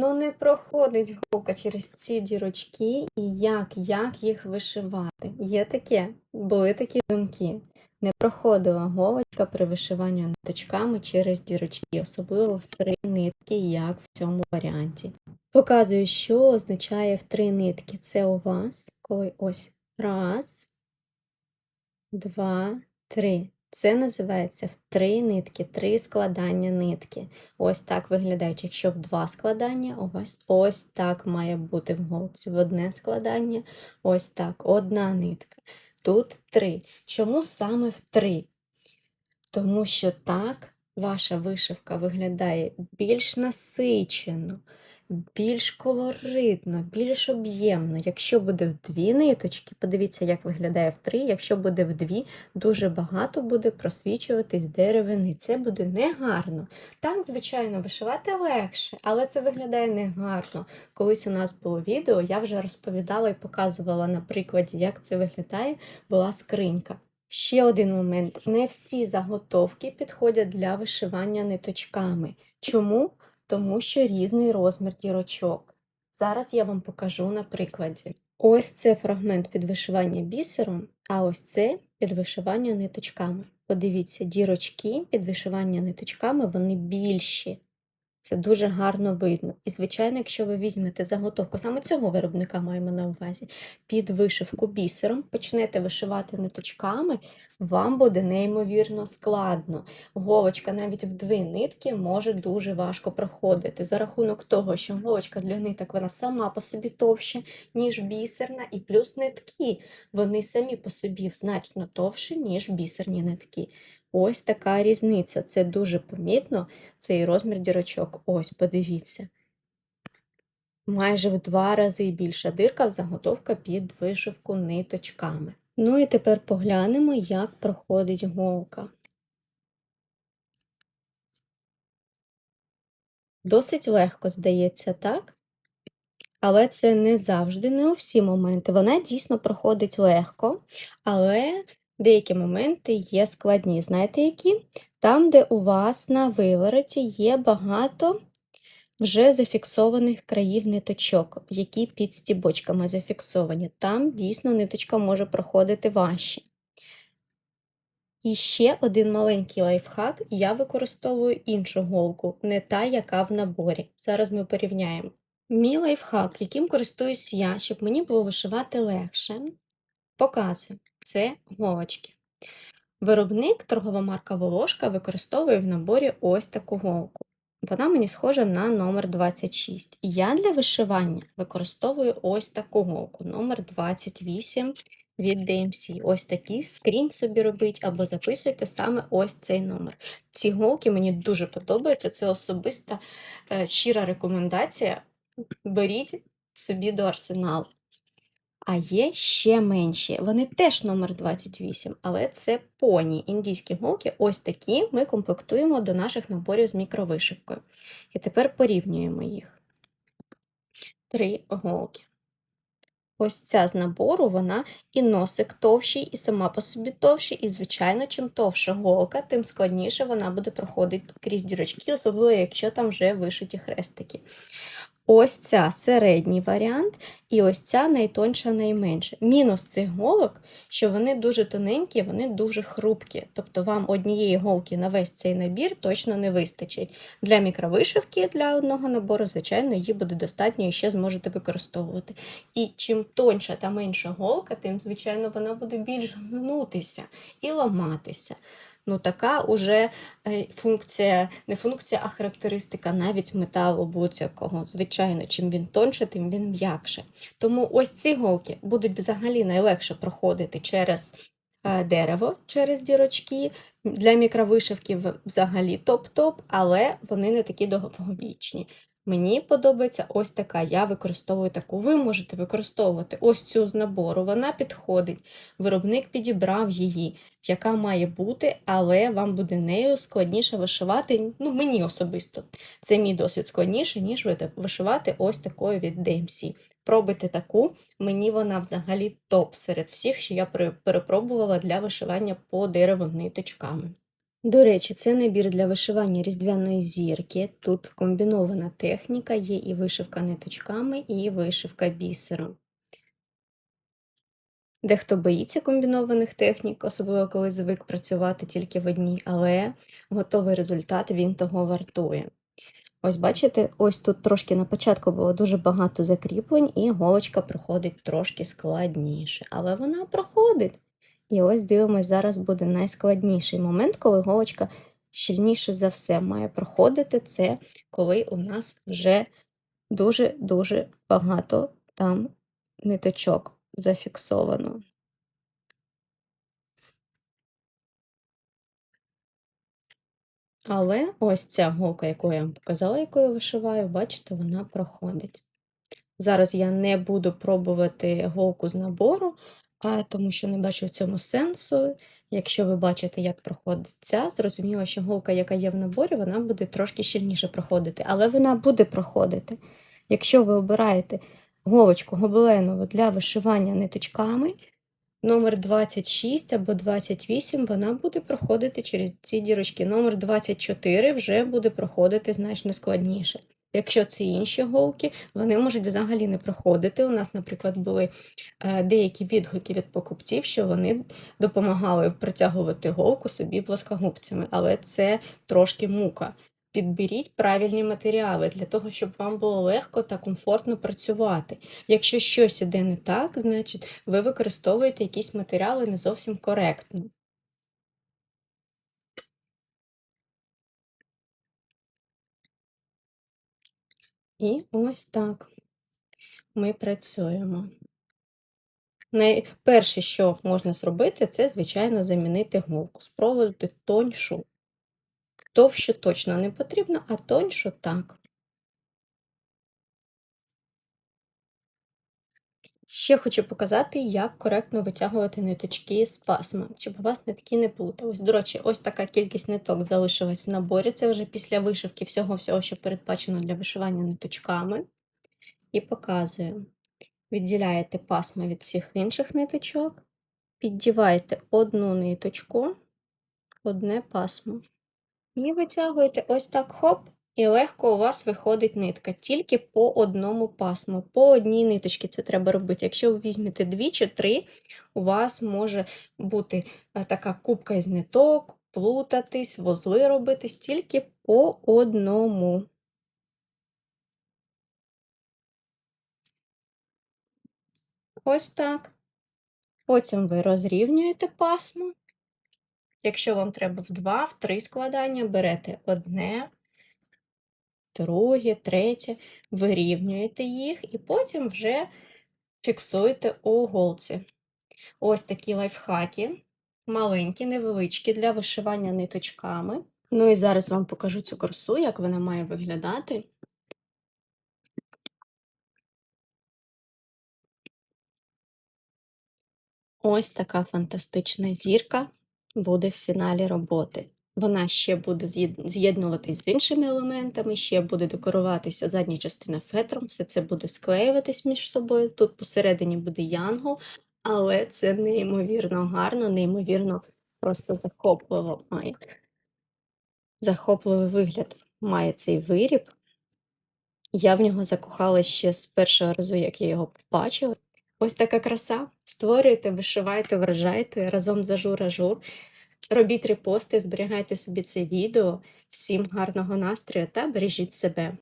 Ну, не проходить голка через ці дірочки, і як, як їх вишивати? Є таке? Були такі думки. Не проходила голочка при вишиванні ниточками через дірочки, особливо в три нитки, як в цьому варіанті. Показую, що означає в три нитки. Це у вас, коли ось раз, два, три. Це називається в три нитки, три складання нитки. Ось так виглядають. Якщо в два складання, вас ось так має бути в голці. В одне складання, ось так, одна нитка. Тут три. Чому саме в три? Тому що так ваша вишивка виглядає більш насичено, більш колоритно, більш об'ємно. Якщо буде в дві ниточки, подивіться, як виглядає в три. Якщо буде в дві, дуже багато буде просвічуватись деревини. Це буде негарно. Так, звичайно, вишивати легше, але це виглядає негарно. Колись у нас було відео, я вже розповідала і показувала на прикладі, як це виглядає, була скринька. Ще один момент: не всі заготовки підходять для вишивання ниточками. Чому? Тому що різний розмір дірочок. Зараз я вам покажу на прикладі. Ось це фрагмент підвишивання бісером, а ось це підвишивання ниточками. Подивіться, дірочки підвишивання ниточками вони більші. Це дуже гарно видно. І, звичайно, якщо ви візьмете заготовку, саме цього виробника маємо на увазі, під вишивку бісером, почнете вишивати ниточками, вам буде неймовірно складно. Голочка навіть в дві нитки може дуже важко проходити. За рахунок того, що голочка для ниток вона сама по собі товща, ніж бісерна, і плюс нитки, вони самі по собі значно товші, ніж бісерні нитки. Ось така різниця. Це дуже помітно, цей розмір дірочок. Ось, подивіться. Майже в два рази більша дирка в заготовка під вишивку ниточками. Ну і тепер поглянемо, як проходить голка. Досить легко здається, так? Але це не завжди, не у всі моменти. Вона дійсно проходить легко, але деякі моменти є складні. Знаєте які? Там, де у вас на вивороті є багато вже зафіксованих країв ниточок, які під стібочками зафіксовані. Там дійсно ниточка може проходити важче. І ще один маленький лайфхак: я використовую іншу голку, не та, яка в наборі. Зараз ми порівняємо. Мій лайфхак, яким користуюсь я, щоб мені було вишивати легше, показую. Це голочки. Виробник торгова марка Волошка використовує в наборі ось таку голку. Вона мені схожа на номер 26. І я для вишивання використовую ось таку голку, номер 28 від DMC. Ось такий скрінь собі робіть або записуйте саме ось цей номер. Ці голки мені дуже подобаються. Це особиста е, щира рекомендація. Беріть собі до арсеналу. А є ще менші. Вони теж номер 28, але це поні. Індійські голки, ось такі ми комплектуємо до наших наборів з мікровишивкою. І тепер порівнюємо їх. Три голки. Ось ця з набору, вона і носик товщий, і сама по собі товщий, і, звичайно, чим товша голка, тим складніше вона буде проходити крізь дірочки, особливо, якщо там вже вишиті хрестики. Ось ця середній варіант, і ось ця найтонша найменша. Мінус цих голок, що вони дуже тоненькі, вони дуже хрупкі. Тобто вам однієї голки на весь цей набір точно не вистачить. Для мікровишивки для одного набору, звичайно, її буде достатньо і ще зможете використовувати. І чим тонша та менша голка, тим, звичайно, вона буде більш гнутися і ламатися. Ну, така уже е, функція, не функція, а характеристика навіть металу будь-якого. Звичайно, чим він тонше, тим він м'якше. Тому ось ці голки будуть взагалі найлегше проходити через е, дерево, через дірочки. Для мікровишивки взагалі топ-топ, але вони не такі довговічні. Мені подобається ось така. Я використовую таку. Ви можете використовувати ось цю з набору. Вона підходить. Виробник підібрав її, яка має бути, але вам буде нею складніше вишивати. Ну, мені особисто. Це мій досвід складніше, ніж вишивати ось такою від DMC. Пробуйте таку, мені вона взагалі топ серед всіх, що я перепробувала для вишивання по дереву ниточками. До речі, це набір для вишивання різдвяної зірки. Тут комбінована техніка, є і вишивка ниточками, і вишивка бісером. Дехто боїться комбінованих технік, особливо коли звик працювати тільки в одній, але готовий результат він того вартує. Ось бачите, ось тут трошки на початку було дуже багато закріплень, і голочка проходить трошки складніше. Але вона проходить. І ось дивимось, зараз буде найскладніший момент, коли голочка щільніше за все має проходити. Це коли у нас вже дуже-дуже багато там ниточок зафіксовано. Але ось ця голка, яку я вам показала, яку я вишиваю, бачите, вона проходить. Зараз я не буду пробувати голку з набору, тому що не бачу в цьому сенсу. Якщо ви бачите, як проходить ця, зрозуміло, що голка, яка є в наборі, вона буде трошки щільніше проходити, але вона буде проходити. Якщо ви обираєте голочку гобеленову для вишивання ниточками, номер 26 або 28 вона буде проходити через ці дірочки. Номер 24 вже буде проходити значно складніше. Якщо це інші голки, вони можуть взагалі не проходити. У нас, наприклад, були е, деякі відгуки від покупців, що вони допомагали протягувати голку собі плоскогубцями, але це трошки мука. Підберіть правильні матеріали для того, щоб вам було легко та комфортно працювати. Якщо щось іде не так, значить ви використовуєте якісь матеріали не зовсім коректно. І ось так ми працюємо. Найперше, що можна зробити, це, звичайно, замінити голку, спробувати тоньшу. Товщу точно не потрібно, а тоньшу так. Ще хочу показати, як коректно витягувати ниточки з пасма, щоб у вас нитки не плутались. До речі, ось така кількість ниток залишилась в наборі. Це вже після вишивки всього-всього, що передбачено для вишивання ниточками. І показую. Відділяєте пасма від всіх інших ниточок, піддіваєте одну ниточку, одне пасмо. І витягуєте ось так хоп, і легко у вас виходить нитка. Тільки по одному пасму, по одній ниточці це треба робити. Якщо ви візьмете дві чи три, у вас може бути е, така кубка із ниток, плутатись, вузли робитись тільки по одному. Ось так. Потім ви розрівнюєте пасмо. Якщо вам треба в два, в три складання, берете одне, друге, третє, вирівнюєте їх і потім вже фіксуєте у голці. Ось такі лайфхаки, маленькі, невеличкі для вишивання ниточками. Ну і зараз вам покажу цю красу, як вона має виглядати. Ось така фантастична зірка буде в фіналі роботи. Вона ще буде з'єднуватись з іншими елементами, ще буде декоруватися задня частина фетром, все це буде склеюватись між собою. Тут посередині буде янгол, але це неймовірно гарно, неймовірно просто захопливо має. Захопливий вигляд має цей виріб. Я в нього закохалась ще з першого разу, як я його побачила. Ось така краса. Створюйте, вишивайте, вражайте разом за жур-ажур. Робіть репости, зберігайте собі це відео. Всім гарного настрою та бережіть себе!